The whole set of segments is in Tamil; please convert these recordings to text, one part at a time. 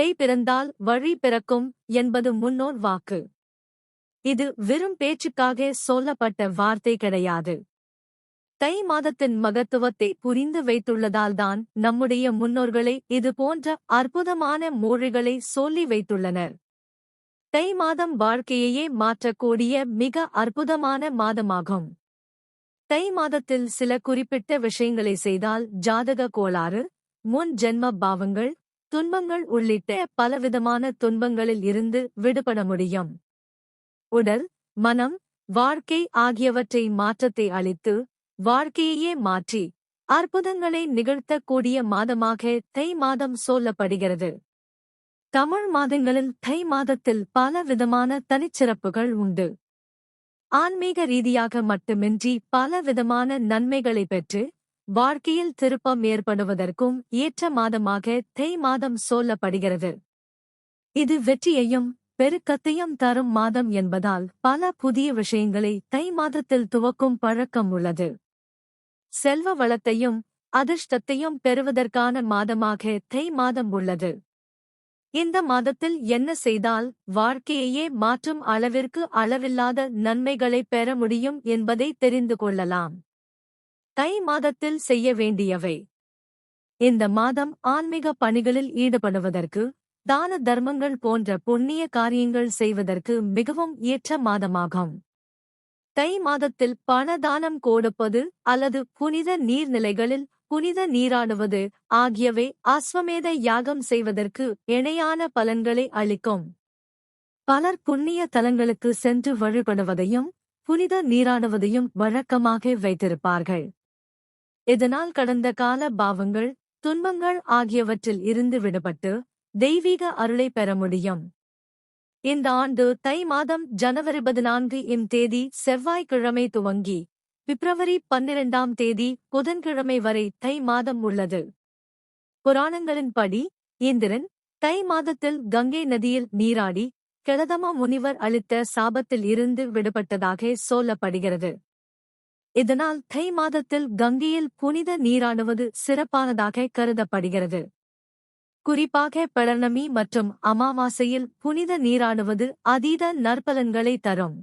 தேய் பிறந்தால் வழி பிறக்கும் என்பது முன்னோர் வாக்கு. இது வெறும் பேச்சுக்காக சொல்லப்பட்ட வார்த்தை கிடையாது. தை மாதத்தின் மகத்துவத்தை புரிந்து வைத்துள்ளதால்தான் நம்முடைய முன்னோர்களை இது போன்ற அற்புதமான மொழிகளை சொல்லி வைத்துள்ளனர். தை மாதம் வாழ்க்கையையே மாற்றக்கூடிய மிக அற்புதமான மாதமாகும். தை மாதத்தில் சில குறிப்பிட்ட விஷயங்களை செய்தால் ஜாதக கோளாறு முன் ஜென்ம பாவங்கள் துன்பங்கள் உள்ளிட்ட பலவிதமான துன்பங்களில் இருந்து விடுபட முடியும். உடல் மனம் வாழ்க்கை ஆகியவற்றை மாற்றத்தை அளித்து வாழ்க்கையையே மாற்றி அற்புதங்களை நிகழ்த்தக்கூடிய மாதமாக தை மாதம் சொல்லப்படுகிறது. தமிழ் மாதங்களில் தை மாதத்தில் பல விதமான தனிச்சிறப்புகள் உண்டு. ஆன்மீக ரீதியாக மட்டுமின்றி பல விதமான நன்மைகளை பெற்று வாழ்க்கையில் திருப்பம் ஏற்படுவதற்கும் ஏற்ற மாதமாக தை மாதம் சொல்லப்படுகிறது இது வெற்றியையும் பெருக்கத்தையும் தரும் மாதம் என்பதால் பல புதிய விஷயங்களை தை மாதத்தில் துவக்கும் பழக்கம் உள்ளது. செல்வ வளத்தையும் அதிர்ஷ்டத்தையும் பெறுவதற்கான மாதமாக தை மாதம் உள்ளது. இந்த மாதத்தில் என்ன செய்தால் வாழ்க்கையையே மாற்றும் அளவிற்கு அளவில்லாத நன்மைகளை பெற முடியும் என்பதை தெரிந்து கொள்ளலாம். தை மாதத்தில் செய்ய வேண்டியவை. இந்த மாதம் ஆன்மீக பணிகளில் ஈடுபடுவதற்கு தான தர்மங்கள் போன்ற புண்ணிய காரியங்கள் செய்வதற்கு மிகவும் ஏற்ற மாதமாகும். தை மாதத்தில் பணதானம் கொடுப்பது அல்லது புனித நீர்நிலைகளில் புனித நீராடுவது ஆகியவை அஸ்வமேத யாகம் செய்வதற்கு இணையான பலன்களை அளிக்கும். பலர் புண்ணிய தலங்களுக்கு சென்று வழிபடுவதையும் புனித நீராடுவதையும் வழக்கமாக வைத்திருப்பார்கள். இதனால் கடந்த கால பாவங்கள் துன்பங்கள் ஆகியவற்றில் இருந்து விடுபட்டு தெய்வீக அருளை பெற முடியும். இந்த ஆண்டு தை மாதம் ஜனவரி பதினான்கு இம் தேதி செவ்வாய்க்கிழமை துவங்கி பிப்ரவரி பன்னிரண்டாம் தேதி புதன்கிழமை வரை தை மாதம் உள்ளது. புராணங்களின்படி இந்திரன் தை மாதத்தில் கங்கை நதியில் நீராடி கிழதம முனிவர் அளித்த சாபத்தில் இருந்து விடுபட்டதாக சொல்லப்படுகிறது. இதனால் தை மாதத்தில் கங்கையில் புனித நீராடுவது சிறப்பானதாக கருதப்படுகிறது. குறிப்பாக பழனமி மற்றும் அமாவாசையில் புனித நீராடுவது அதீத நற்பலன்களை தரும்.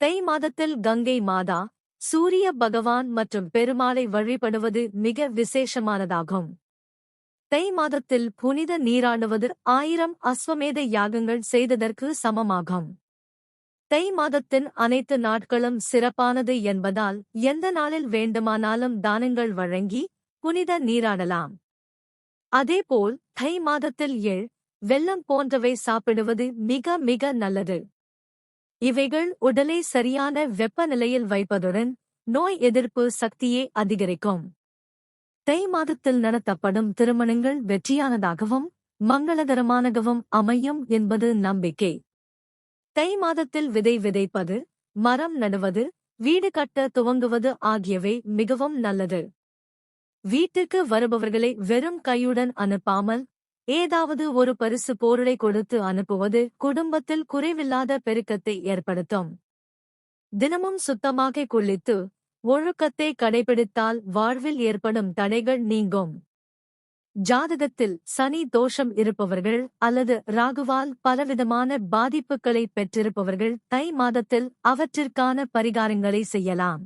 தை மாதத்தில் கங்கை மாதா சூரிய பகவான் மற்றும் பெருமாளை வழிபடுவது மிக விசேஷமானதாகும். தை மாதத்தில் புனித நீராடுவது ஆயிரம் அஸ்வமேத யாகங்கள் செய்ததற்கு சமமாகும். தை மாதத்தின் அனைத்து நாட்களும் சிறப்பானது என்பதால் எந்த நாளில் வேண்டுமானாலும் தானங்கள் வழங்கி புனித நீராடலாம். அதேபோல் தை மாதத்தில் எள் வெள்ளம் போன்றவை சாப்பிடுவது மிக மிக நல்லது. இவைகள் உடலை சரியான வெப்பநிலையில் வைப்பதுடன் நோய் எதிர்ப்பு சக்தியை அதிகரிக்கும். தை மாதத்தில் நடத்தப்படும் திருமணங்கள் வெற்றியானதாகவும் மங்களகரமானகவும் அமையும் என்பது நம்பிக்கை. தை மாதத்தில் விதை விதைப்பது மரம் நடுவது வீடு கட்ட துவங்குவது ஆகியவை மிகவும் நல்லது. வீட்டுக்கு வருபவர்களை வெறும் கையுடன் அனுப்பாமல் ஏதாவது ஒரு பரிசு பொருளை கொடுத்து அனுப்புவது குடும்பத்தில் குறைவில்லாத பெருக்கத்தை ஏற்படுத்தும். தினமும் சுத்தமாக குளித்து ஒழுக்கத்தை கடைபிடித்தால் வாழ்வில் ஏற்படும் தடைகள் நீங்கும். ஜாதகத்தில் சனி தோஷம் இருப்பவர்கள் அல்லது ராகுவால் பலவிதமான பாதிப்புகளை பெற்றிருப்பவர்கள் தை மாதத்தில் அவற்றிற்கான பரிகாரங்களை செய்யலாம்.